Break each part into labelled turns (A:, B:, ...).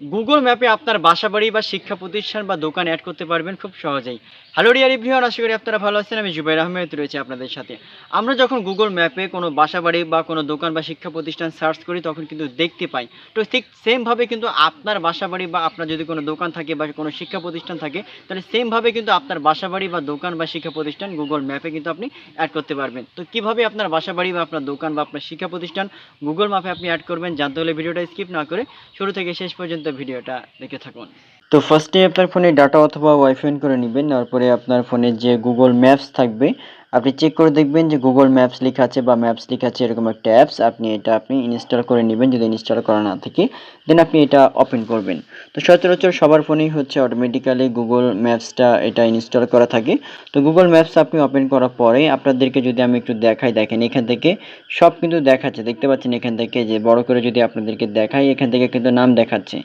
A: Google ম্যাপে আপনার বাসা বাড়ি বা শিক্ষা প্রতিষ্ঠান বা দোকান অ্যাড করতে পারবেন খুব সহজেই। হ্যালো ডিয়ার ইভরিওয়ান আশা করি আপনারা ভালো আছেন, আমি জুবাইর আহমেদ রয়েছে আপনাদের সাথে। আমরা যখন গুগল ম্যাপে কোনো বাসা বাড়ি বা কোনো দোকান বা শিক্ষা প্রতিষ্ঠান সার্চ করি, তখন কিন্তু দেখতে পাই। তো ঠিক সেমভাবে কিন্তু আপনার বাসা বাড়ি বা আপনার যদি কোনো দোকান থাকে বা কোনো শিক্ষা প্রতিষ্ঠান থাকে, তাহলে সেমভাবে কিন্তু আপনার বাসা বাড়ি বা দোকান বা শিক্ষা প্রতিষ্ঠান গুগল ম্যাপে কিন্তু আপনি অ্যাড করতে পারবেন। তো কীভাবে আপনার বাসা বাড়ি বা আপনার দোকান বা আপনার শিক্ষা প্রতিষ্ঠান গুগল ম্যাপে আপনি অ্যাড করবেন, জানতে হলে ভিডিওটা স্কিপ না করে শুরু থেকে শেষ পর্যন্ত ভিডিওটা দেখে থাকুন। তো ফার্স্টে আপনার ফোনে ডাটা অথবা ওয়াইফাই করে নেবেন, তারপরে আপনার ফোনে যে গুগল ম্যাপস থাকবে আপনি চেক করে দেখবেন যে গুগল ম্যাপস লেখা আছে বা ম্যাপস লেখা আছে এরকম একটা অ্যাপস আপনি এটা আপনি ইনস্টল করে নেবেন, যদি ইনস্টল করা না থাকে দেন আপনি এটা ওপেন করবেন। তো সচরাচর সবার ফোনেই হচ্ছে অটোমেটিক্যালি গুগল ম্যাপসটা এটা ইনস্টল করা থাকে। তো গুগল ম্যাপস আপনি ওপেন করার পরে আপনাদেরকে যদি আমি একটু দেখাই, দেখেন এখান থেকে সব কিন্তু দেখাচ্ছে। দেখতে পাচ্ছেন এখান থেকে যে বড় করে যদি আপনাদেরকে দেখাই, এখান থেকে কিন্তু নাম দেখাচ্ছে।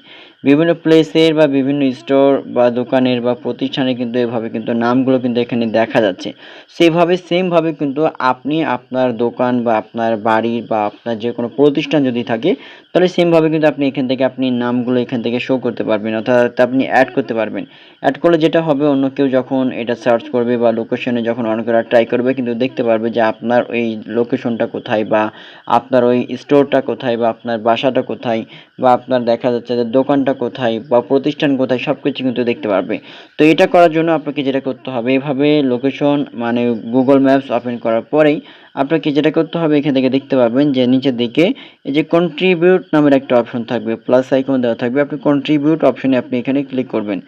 A: বিভিন্ন প্লেসের বা বিভিন্ন স্টোর বা দোকানের বা প্রতিষ্ঠানের কিন্তু এভাবে কিন্তু নামগুলো কিন্তু এখানে দেখা যাচ্ছে। সেভাবে সেমভাবে কিন্তু আপনি আপনার দোকান বা আপনার বাড়ি বা আপনার যে কোনো প্রতিষ্ঠান যদি থাকে, তাহলে সেমভাবে কিন্তু আপনি এখান থেকে আপনি নামগুলো এখান থেকে শো করতে পারবেন, অর্থাৎ আপনি অ্যাড করতে পারবেন। অ্যাড করলে যেটা হবে, অন্য কেউ যখন এটা সার্চ করবে বা লোকেশনে যখন অন করার ট্রাই করবে, কিন্তু দেখতে পারবে যে আপনার ওই লোকেশনটা কোথায় বা আপনার ওই স্টোরটা কোথায় বা আপনার বাসাটা কোথায় বা আপনার দেখা যাচ্ছে যে দোকানটা কোথায় বা প্রতিষ্ঠান কোথায় সব কিছু কিন্তু দেখতে পারবে। তো এটা করার জন্য আপনাকে যেটা করতে হবে, এভাবে লোকেশন মানে গুগল ম্যাপস ওপেন করার পরেই আপনাকে যেটা করতে হবে, এখান থেকে দেখতে পাবেন যে নিচের দিকে এই যে কন্ট্রিবিউট নামের একটা অপশন থাকবে প্লাস আইকন দেওয়া থাকবে। আপনি কন্ট্রিবিউট অপশনে আপনি এখানে ক্লিক করবেন।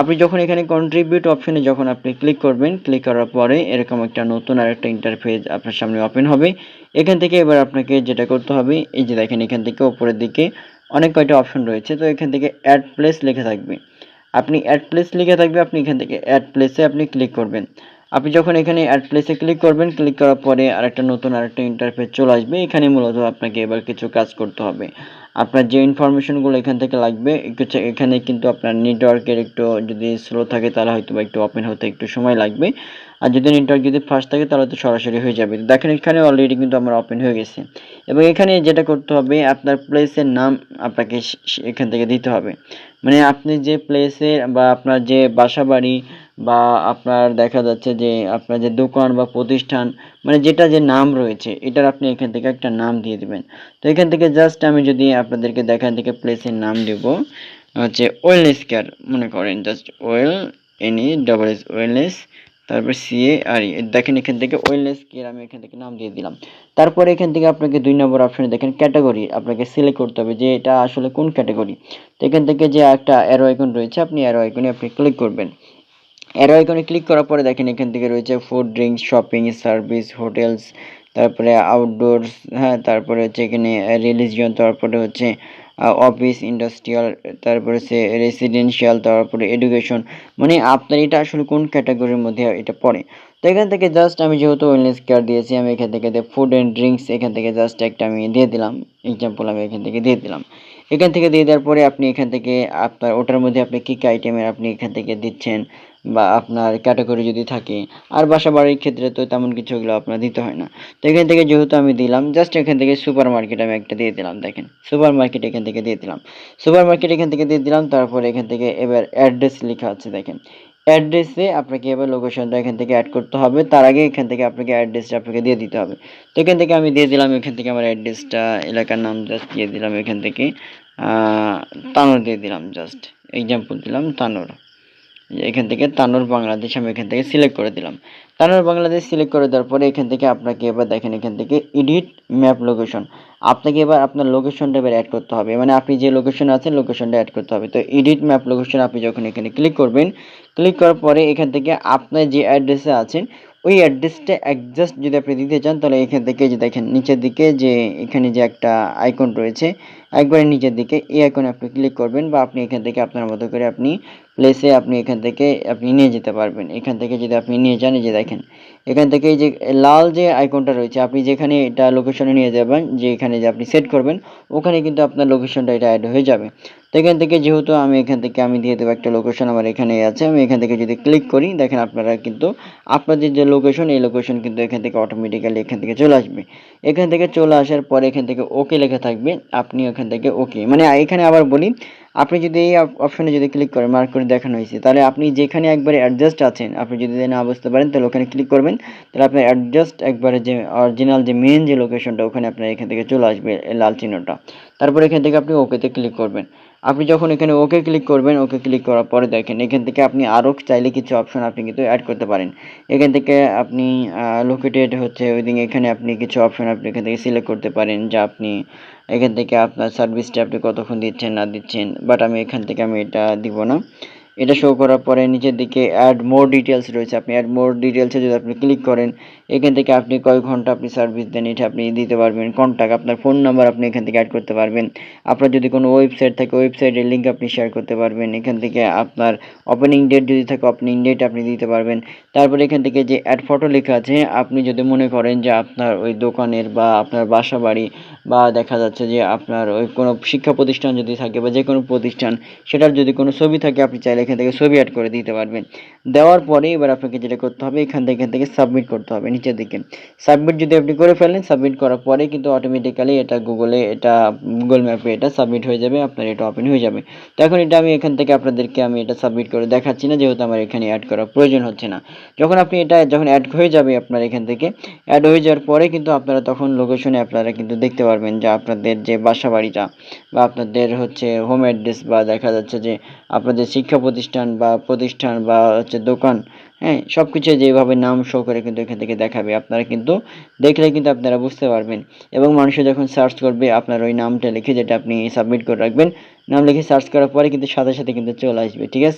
A: আপনি যখন এখানে কন্ট্রিবিউট অপশনে যখন আপনি ক্লিক করবেন ক্লিক করার পরে এরকম একটা নতুন আর একটা ইন্টারফেস আপনার সামনে ওপেন হবে। এখান থেকে এবার আপনাকে যেটা করতে হবে, এই যে দেখেন এখান থেকে উপরের দিকে অনেক কয়টা অপশন রয়েছে, তো এখান থেকে অ্যাড প্লেস লেখা থাকবে। আপনি অ্যাড প্লেস লেখা থাকবে, আপনি এখান থেকে অ্যাড প্লেসে আপনি ক্লিক করবেন। আপনি যখন এখানে অ্যাড প্লেসে ক্লিক করবেন ক্লিক করার পরে আরেকটা নতুন আরেকটা ইন্টারফেস চলে আসবে। এখানে মূলত আপনাকে এবার কিছু কাজ করতে হবে। আপনার যে ইনফরমেশনগুলো এখান থেকে লাগবে এখানে কিন্তু আপনার নেটওয়ার্কের একটু যদি স্লো থাকে, তাহলে হয়তো বা একটু ওপেন হতে একটু সময় লাগবে। আর যদি নেটওয়ার্ক যদি ফাস্ট থাকে, তাহলে তো সরাসরি হয়ে যাবে। দেখেন, এখানে অলরেডি কিন্তু আমার ওপেন হয়ে গেছে। এবং এখানে যেটা করতে হবে, আপনার প্লেসের নাম আপনাকে এখান থেকে দিতে হবে। মানে আপনি যে প্লেসে বা আপনার যে বাসা বাড়ি বা আপনার দেখা যাচ্ছে যে আপনার যে দোকান বা প্রতিষ্ঠান মানে যেটা যে নাম রয়েছে, এটার আপনি এখান থেকে একটা নাম দিয়ে দিবেন। তো এখান থেকে জাস্ট আমি যদি আপনাদেরকে দেখান থেকে প্লেসের নাম দেব, হচ্ছে ওয়েলনেস কেয়ার মনে করেন just well N E double S wellness তারপর সিএ আর ই। দেখেন এখান থেকে ওয়েলনেস কেয়ার আমি এখান থেকে নাম দিয়ে দিলাম। তারপরে এখান থেকে আপনাকে দুই নম্বর অপশনে দেখেন ক্যাটাগরি আপনাকে সিলেক্ট করতে হবে যে এটা আসলে কোন ক্যাটাগরি তো এখান থেকে যে একটা অ্যারো আইকন রয়েছে, আপনি অ্যারো আইকনে আপনি ক্লিক করবেন। অ্যারো আইকনে ক্লিক করার পরে দেখেন এখান থেকে রয়েছে food drinks shopping service hotels তারপরে আউটডোরস হ্যাঁ তারপরে হচ্ছে এখানে রিলিজিয়ন তারপরে হচ্ছে অফিস ইন্ডাস্ট্রিয়াল তারপরে হচ্ছে রেসিডেন্সিয়াল তারপরে এডুকেশন মানে আপনার এটা আসলে কোন ক্যাটাগরির মধ্যে এটা পড়ে? তো এখান থেকে জাস্ট আমি যেহেতু ওয়েলনেস কেয়ার দিয়েছি, আমি এখান থেকে ফুড অ্যান্ড ড্রিঙ্কস এখান থেকে জাস্ট একটা আমি দিয়ে দিলাম। এক্সাম্পল আমি এখান থেকে দিয়ে দিলাম। এখান থেকে দিয়ে দেওয়ার পরে আপনি এখান থেকে আপনার ওটার মধ্যে আপনি কী কী আইটেমের আপনি এখান থেকে দিচ্ছেন? বা আপনার ক্যাটাগরি যদি থাকে, আর বাসা বাড়ির ক্ষেত্রে তো তেমন কিছু ওগুলো আপনার দিতে হয় না। তো এখান থেকে যেহেতু আমি দিলাম জাস্ট এখান থেকে সুপার মার্কেট আমি একটা দিয়ে দিলাম, দেখেন। সুপার মার্কেট এখান থেকে দিয়ে দিলাম। সুপার মার্কেট এখান থেকে দিয়ে দিলাম, তারপরে এখান থেকে এবার অ্যাড্রেস লেখা আছে, দেখেন। অ্যাড্রেসে আপনাকে এবার লোকেশনটা এখান থেকে অ্যাড করতে হবে, তার আগে এখান থেকে আপনাকে অ্যাড্রেসটা আপনাকে দিয়ে দিতে হবে। তো এখান থেকে আমি দিয়ে দিলাম, এখান থেকে আমার অ্যাড্রেসটা এলাকার নাম জাস্ট দিয়ে দিলাম এখান থেকে। তানোর দিয়ে দিলাম জাস্ট এক্সাম্পল দিলাম তানোর। এখান থেকে তানোর বাংলাদেশ আমি এখান থেকে সিলেক্ট করে দিলাম। তানোর বাংলাদেশ সিলেক্ট করে দেওয়ার পরে এখান থেকে আপনাকে এবার দেখেন, এখান থেকে এডিট ম্যাপ লোকেশন আপনাকে এবার আপনার লোকেশনটা এবার অ্যাড করতে হবে। মানে আপনি যে লোকেশন আছেন লোকেশনটা অ্যাড করতে হবে। তো এডিট ম্যাপ লোকেশন আপনি যখন এখানে ক্লিক করবেন ক্লিক করার পরে এখান থেকে আপনার যে অ্যাড্রেসে আছেন, ওই অ্যাড্রেসটা অ্যাডজাস্ট যদি আপনি দিতে চান, তাহলে এখান থেকে যে দেখেন, নিচের দিকে যে এখানে যে একটা আইকন রয়েছে, একবারে নিচের দিকে এই আইকনে আপনি ক্লিক করবেন বা আপনি এখান থেকে আপনার মতো করে আপনি প্লেসে আপনি এখান থেকে আপনি নিয়ে যেতে পারবেন। এখান থেকে যদি আপনি নিয়ে যান যে দেখেন, এখান থেকে এই যে লাল যে আইকনটা রয়েছে, আপনি যেখানে এটা লোকেশনে নিয়ে যাবেন যে এখানে যে আপনি সেট করবেন, ওখানে কিন্তু আপনার লোকেশনটা এটা অ্যাড হয়ে যাবে। তো এখান থেকে যেহেতু আমি এখান থেকে, আমি দিয়ে দেবো একটা লোকেশন আমার এখানে আছে, আমি এখান থেকে যদি ক্লিক করি, দেখেন আপনারা কিন্তু আপনাদের যে লোকেশন এই লোকেশন কিন্তু এখান থেকে অটোমেটিক্যালি এখান থেকে চলে আসবে। এখান থেকে চলে আসার পরে এখান থেকে ওকে লেখা থাকবে, আপনি ওখান থেকে ওকে মানে এখানে আবার বলি আপনি যদি এই অপশনে যদি ক্লিক করেন মার্ক করে দেখানো হয়েছে, তাহলে আপনি যেখানে একবারে অ্যাডজাস্ট আছেন, আপনি যদি না বুঝতে পারেন, তাহলে ওখানে ক্লিক করবেন। তাহলে আপনার অ্যাডজাস্ট একবারে যে অরিজিনাল যে মেন যে লোকেশনটা ওখানে আপনার এখান থেকে চলে আসবে লাল চিহ্নটা। তারপর এখান থেকে আপনি ওকেতে ক্লিক করবেন। আপনি যখন এখানে ওকে ক্লিক করবেন ওকে ক্লিক করার পরে দেখেন, এখান থেকে আপনি আরও চাইলে কিছু অপশন আপনি কিন্তু অ্যাড করতে পারেন। এখান থেকে আপনি লোকেটেড হচ্ছে, ওইদিকে এখানে আপনি কিছু অপশন আপনি এখান থেকে সিলেক্ট করতে পারেন, যা আপনি এখান থেকে আপনার সার্ভিসটা আপনি কতক্ষণ দিচ্ছেন, না দিচ্ছেন বাট আমি এখান থেকে আমি এটা দিব না। এটা শো করার পরে নিচের দিকে অ্যাড মোর ডিটেলস রয়েছে। আপনি অ্যাড মোর ডিটেলসে যদি আপনি ক্লিক করেন, এখান থেকে আপনি কয় ঘণ্টা আপনি সার্ভিস দেন, এটা আপনি দিতে পারবেন। কন্ট্যাক্ট আপনার ফোন নাম্বার আপনি এখান থেকে অ্যাড করতে পারবেন। আপনার যদি কোনো ওয়েবসাইট থাকে ওয়েবসাইটের লিঙ্ক আপনি শেয়ার করতে পারবেন। এখান থেকে আপনার ওপেনিং ডেট যদি থাকে ওপেনিং ডেট আপনি দিতে পারবেন। তারপরে এখান থেকে যে অ্যাড ফটো লেখা আছে, আপনি যদি মনে করেন যে আপনার ওই দোকানের বা আপনার বাসা বাড়ি বা দেখা যাচ্ছে যে আপনার ওই কোনো শিক্ষা প্রতিষ্ঠান যদি থাকে বা যে কোনো প্রতিষ্ঠান, সেটার যদি কোনো ছবি থাকে, আপনি চাইলে এখান থেকে ছবি অ্যাড করে দিতে পারবেন। দেওয়ার পরে এবার আপনাকে যেটা করতে হবে, এখান থেকে এখান থেকে সাবমিট করতে হবে, নিচের দিকে। সাবমিট যদি আপনি করে ফেলেন সাবমিট করার পরে কিন্তু অটোমেটিক্যালি এটা গুগলে এটা গুগল ম্যাপে এটা সাবমিট হয়ে যাবে, আপনার এটা ওপেন হয়ে যাবে। তো এখন এটা আমি এখান থেকে আপনাদেরকে আমি এটা সাবমিট করে দেখাচ্ছি না, যেহেতু আমার এখানে অ্যাড করার প্রয়োজন হচ্ছে না। যখন আপনি এটা যখন অ্যাড হয়ে যাবে আপনার এখান থেকে অ্যাড হয়ে যাওয়ার পরে কিন্তু আপনারা তখন লোকেশনে আপনারা কিন্তু দেখতে পারবেন যে আপনাদের যে বাসা বাড়িটা বা আপনাদের হচ্ছে হোম অ্যাড্রেস বা দেখা যাচ্ছে যে আপনাদের শিক্ষা প্রতিষ্ঠান বা প্রতিষ্ঠান বা হচ্ছে দোকান হ্যাঁ সব কিছু যেভাবে নাম শো করে কিন্তু এখান থেকে দেখাবে। আপনারা কিন্তু দেখলে কিন্তু আপনারা বুঝতে পারবেন। এবং মানুষে যখন সার্চ করবে, আপনার ওই নামটা লিখে যেটা আপনি সাবমিট করে রাখবেন, নাম লিখে সার্চ করার পরে কিন্তু সাথে সাথে কিন্তু চলে আসবে, ঠিক আছে?